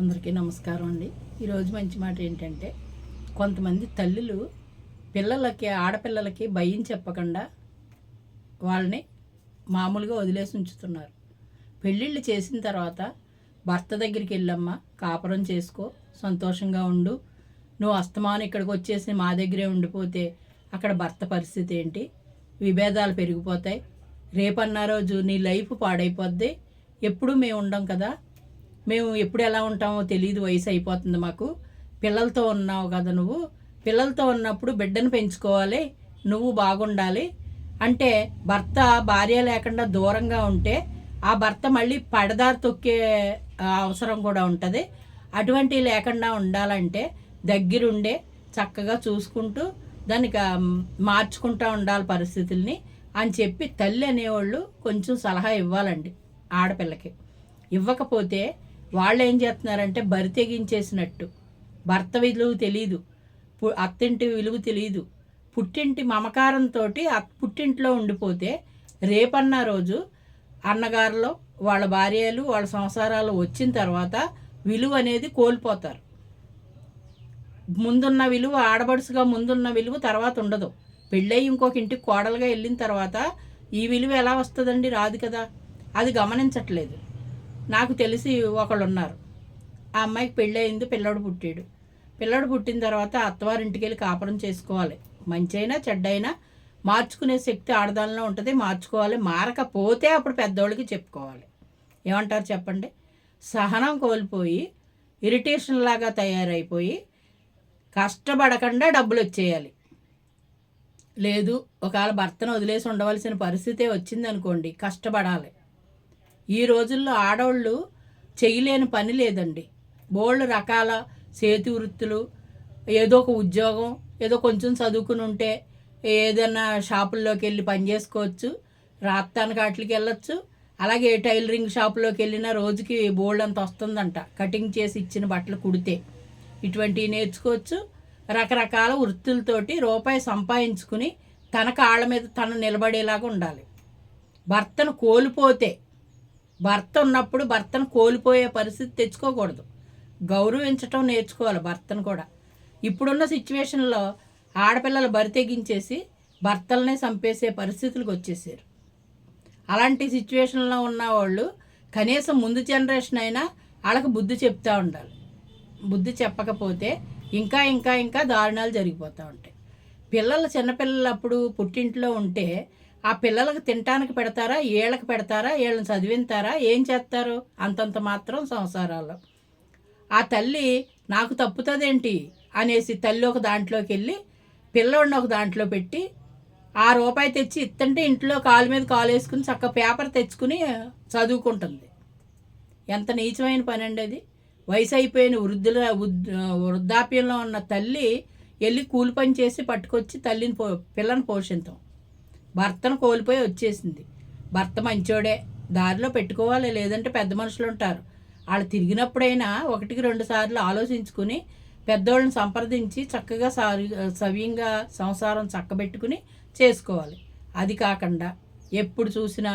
అందరికీ నమస్కారం అండి. ఈరోజు మంచి మాట ఏంటంటే కొంతమంది తల్లులు పిల్లలకి ఆడపిల్లలకి భయం చెప్పకుండా వాళ్ళని మామూలుగా వదిలేసి ఉంచుతున్నారు. పెళ్ళిళ్ళు చేసిన తర్వాత భర్త దగ్గరికి వెళ్ళమ్మా కాపురం చేసుకో సంతోషంగా ఉండు. నువ్వు అస్తమానం ఇక్కడికి వచ్చేసి మా దగ్గరే ఉండిపోతే అక్కడ భర్త పరిస్థితి ఏంటి? విభేదాలు పెరిగిపోతాయి. రేపన్న రోజు నీ లైఫ్ పాడైపోద్ది. ఎప్పుడూ మేము ఉండం కదా. మేము ఎప్పుడు ఎలా ఉంటామో తెలియదు వయసు అయిపోతుంది మాకు. పిల్లలతో ఉన్నావు కదా నువ్వు. పిల్లలతో ఉన్నప్పుడు బిడ్డను పెంచుకోవాలి నువ్వు బాగుండాలి. అంటే భర్త భార్య లేకుండా దూరంగా ఉంటే ఆ భర్త మళ్ళీ పడదారి తొక్కే అవసరం కూడా ఉంటుంది. అటువంటివి లేకుండా ఉండాలంటే దగ్గరుండే చక్కగా చూసుకుంటూ దానికి మార్చుకుంటూ ఉండాలి పరిస్థితుల్ని అని చెప్పి తల్లి అనేవాళ్ళు కొంచెం సలహా ఇవ్వాలండి ఆడపిల్లకి. ఇవ్వకపోతే వాళ్ళు ఏం చేస్తున్నారంటే బరి తెగించేసినట్టు. భర్త విలువ తెలియదు అత్తింటి విలువ తెలియదు పుట్టింటి మమకారంతో పుట్టింట్లో ఉండిపోతే రేపన్న రోజు అన్నగారులో వాళ్ళ భార్యలు వాళ్ళ సంసారాలు వచ్చిన తర్వాత విలువ అనేది కోల్పోతారు. ముందున్న విలువ ఆడబడుసుగా ముందున్న విలువ తర్వాత ఉండదు. పెళ్ళయి ఇంకొక ఇంటికి కోడలుగా వెళ్ళిన తర్వాత ఈ విలువ ఎలా వస్తుందండి? రాదు కదా. అది గమనించట్లేదు. నాకు తెలిసి ఒకళ్ళు ఉన్నారు ఆ అమ్మాయికి పెళ్ళయింది పిల్లడు పుట్టాడు. పిల్లడు పుట్టిన తర్వాత అత్తవారింటికి వెళ్ళి కాపురం చేసుకోవాలి. మంచైనా చెడ్డైనా మార్చుకునే శక్తి ఆడదానిలో ఉంటుంది మార్చుకోవాలి. మారకపోతే అప్పుడు పెద్దోళ్ళకి చెప్పుకోవాలి. ఏమంటారు చెప్పండి? సహనం కోల్పోయి ఇరిటేషన్ లాగా తయారైపోయి కష్టపడకుండా డబ్బులు వచ్చేయాలి లేదు ఒకవేళ భర్తను వదిలేసి ఉండవలసిన పరిస్థితే వచ్చిందనుకోండి కష్టపడాలి. ఈ రోజుల్లో ఆడవాళ్ళు చేయలేని పని లేదండి. బోళ్ళు రకాల చేతి వృత్తులు ఏదో ఒక ఉద్యోగం ఏదో కొంచెం చదువుకుని ఉంటే ఏదైనా షాపుల్లోకి వెళ్ళి పని చేసుకోవచ్చు రాత్తానికి వాటికి వెళ్ళొచ్చు. అలాగే టైలరింగ్ షాపులోకి వెళ్ళినా రోజుకి బోల్డ్ అంత వస్తుందంట. కటింగ్ చేసి ఇచ్చిన బట్టలు కుడితే. ఇటువంటివి నేర్చుకోవచ్చు. రకరకాల వృత్తులతోటి రూపాయి సంపాదించుకుని తన కాళ్ళ మీద తను నిలబడేలాగా ఉండాలి. భర్తను కోల్పోతే భర్త ఉన్నప్పుడు భర్తను కోల్పోయే పరిస్థితి తెచ్చుకోకూడదు. గౌరవించటం నేర్చుకోవాలి భర్తను కూడా. ఇప్పుడున్న సిచ్యువేషన్లో ఆడపిల్లలు బరి తెగించేసి భర్తలనే చంపేసే పరిస్థితులకు వచ్చేసారు. అలాంటి సిచ్యువేషన్లో ఉన్న వాళ్ళు కనీసం ముందు జనరేషన్ అయినా వాళ్ళకి బుద్ధి చెప్తూ ఉండాలి. బుద్ధి చెప్పకపోతే ఇంకా ఇంకా ఇంకా దారుణాలు జరిగిపోతూ ఉంటాయి. పిల్లలు చిన్నపిల్లలప్పుడు పుట్టింట్లో ఉంటే ఆ పిల్లలకు తినటానికి పెడతారా? ఏళ్ళకి పెడతారా? వీళ్ళని చదివింతారా? ఏం చేస్తారు? అంతంత మాత్రం సంసారాలు. ఆ తల్లి నాకు తప్పుతుందేంటి? అనేసి తల్లి ఒక దాంట్లోకి వెళ్ళి పిల్లోడిని ఒక దాంట్లో పెట్టి ఆ రూపాయి తెచ్చి ఇత్తంటే ఇంట్లో కాలు మీద కాలు వేసుకుని చక్క పేపర్ తెచ్చుకుని చదువుకుంటుంది. ఎంత నీచమైన పని అండి అది. వయసు అయిపోయిన వృద్ధుల వృద్ధాప్యంలో ఉన్న తల్లి వెళ్ళి కూలి పని చేసి పట్టుకొచ్చి తల్లిని పో పిల్లని పోషింతాం. భర్తను కోల్పోయి వచ్చేసింది. భర్త మంచోడే దారిలో పెట్టుకోవాలి లేదంటే పెద్ద మనుషులు ఉంటారు. వాళ్ళు తిరిగినప్పుడైనా ఒకటికి రెండు సార్లు ఆలోచించుకుని పెద్దోళ్ళని సంప్రదించి చక్కగా సారి సవ్యంగా సంసారం చక్కబెట్టుకుని చేసుకోవాలి. అది కాకుండా ఎప్పుడు చూసినా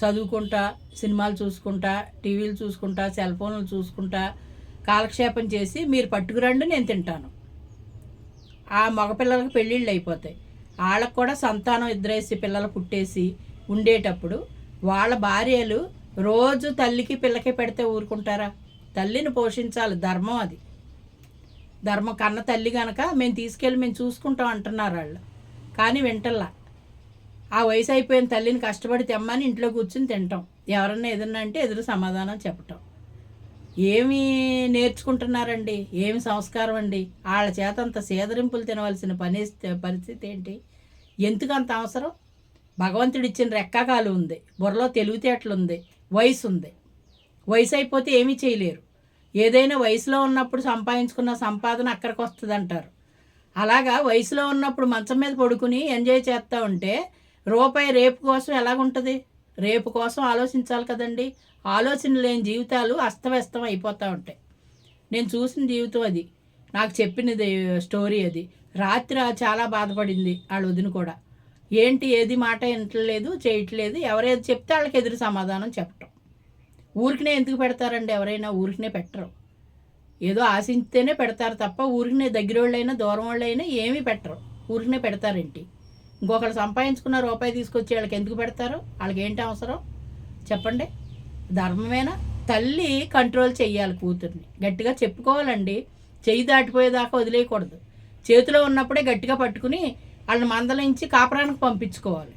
చదువుకుంటా సినిమాలు చూసుకుంటా టీవీలు చూసుకుంటా సెల్ ఫోన్లు చూసుకుంటా కాలక్షేపం చేసి మీరు పట్టుకురండి నేను తింటాను. ఆ మగపిల్లలకు పెళ్ళిళ్ళు అయిపోతాయి. వాళ్ళకు కూడా సంతానం ఇద్దరేసి పిల్లలు పుట్టేసి ఉండేటప్పుడు వాళ్ళ భార్యలు రోజు తల్లికి పిల్లకి పెడితే ఊరుకుంటారా? తల్లిని పోషించాలి ధర్మం అది. ధర్మం కన్న తల్లి కనుక మేము తీసుకెళ్ళి మేము చూసుకుంటాం అంటున్నారు వాళ్ళు. కానీ వింటల్లా. ఆ వయసు అయిపోయిన తల్లిని కష్టపడి తెమ్మని ఇంట్లో కూర్చుని తింటాం. ఎవరన్నా ఏదన్నా అంటే ఎదురు సమాధానం చెప్పటం. ఏమి నేర్చుకుంటున్నారండి? ఏమి సంస్కారం అండి? వాళ్ళ చేత అంత సేదరింపులు తినవలసిన పని పరిస్థితి ఏంటి? ఎందుకు అంత అవసరం? భగవంతుడు ఇచ్చిన రెక్కగాలు ఉంది బుర్రలో తెలివితేటలు ఉంది వయసు ఉంది వయసు అయిపోతే ఏమీ చేయలేరు. ఏదైనా వయసులో ఉన్నప్పుడు సంపాదించుకున్న సంపాదన అక్కడికి వస్తుంది అంటారు అలాగా వయసులో ఉన్నప్పుడు మంచం మీద పడుకుని ఎంజాయ్ చేస్తూ ఉంటే రూపాయి రేపు కోసం ఎలాగుంటుంది? రేపు కోసం ఆలోచించాలి కదండి. ఆలోచన లేని జీవితాలు అస్తవ్యస్తం అయిపోతూ ఉంటాయి. నేను చూసిన జీవితం అది. నాకు చెప్పినది స్టోరీ అది. రాత్రి చాలా బాధపడింది వాళ్ళ వదిన కూడా. ఏంటి ఏది మాట వింటలేదు చేయట్లేదు ఎవరేది చెప్తే వాళ్ళకి ఎదురు సమాధానం చెప్పటం. ఊరికినే ఎందుకు పెడతారండి? ఎవరైనా ఊరికినే పెట్టరు. ఏదో ఆశించితేనే పెడతారు తప్ప ఊరికినే దగ్గర వాళ్ళైనా దూరం వాళ్ళైనా ఏమీ పెట్టరు. ఊరికినే పెడతారేంటి? ఇంకొకరు సంపాదించుకున్న రూపాయి తీసుకొచ్చి వాళ్ళకి ఎందుకు పెడతారు? వాళ్ళకి ఏంటి అవసరం? చెప్పండి. ధర్మమేనా? తల్లి కంట్రోల్ చేయాలి కూతుర్ని. గట్టిగా చెప్పుకోవాలండి. చెయ్యి దాటిపోయేదాకా వదిలేయకూడదు. చేతిలో ఉన్నప్పుడే గట్టిగా పట్టుకుని వాళ్ళని మందలించి కాపురానికి పంపించుకోవాలి.